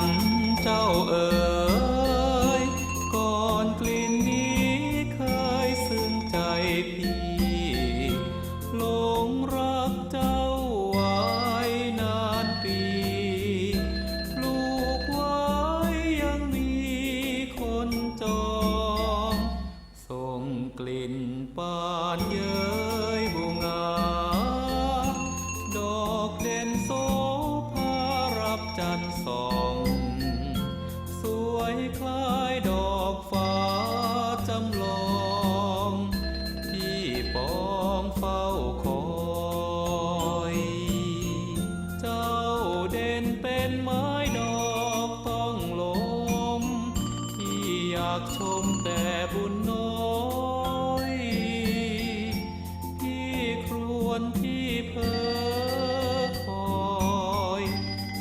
นดอกปานั้นเจ้าเอ๋ยก่อนกลิ่นนี้เคยซึ้งใจพี่หลงรักเจ้าไว้นานปีลูกไว้ยังมีคนจองส่งกลิ่นปานเย้ย ไม้ดอกต้องลม ที่อยากชมแต่บุญน้อยที่ครวนที่เพ้อคอย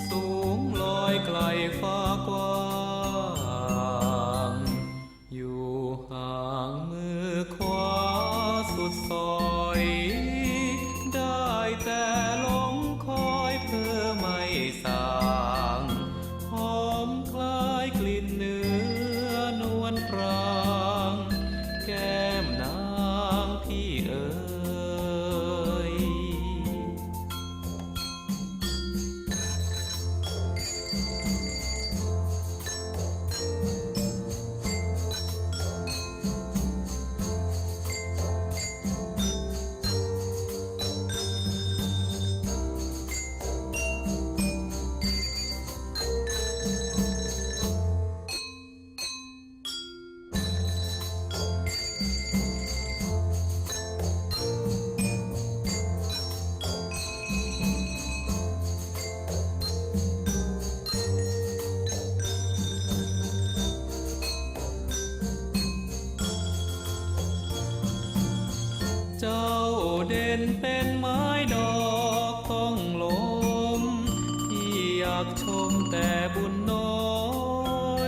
สูงลอยไกลฟ้ากว้างอยู่ห่างมือขวาสุดซอย เจ้าเด่นเป็นไม้ดอกต้องลม ที่อยากชมแต่บุญน้อ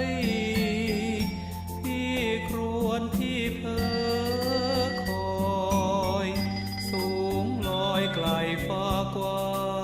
ยพี่ครวนที่เพอคอย สูงลอยไกลฟ้ากว่า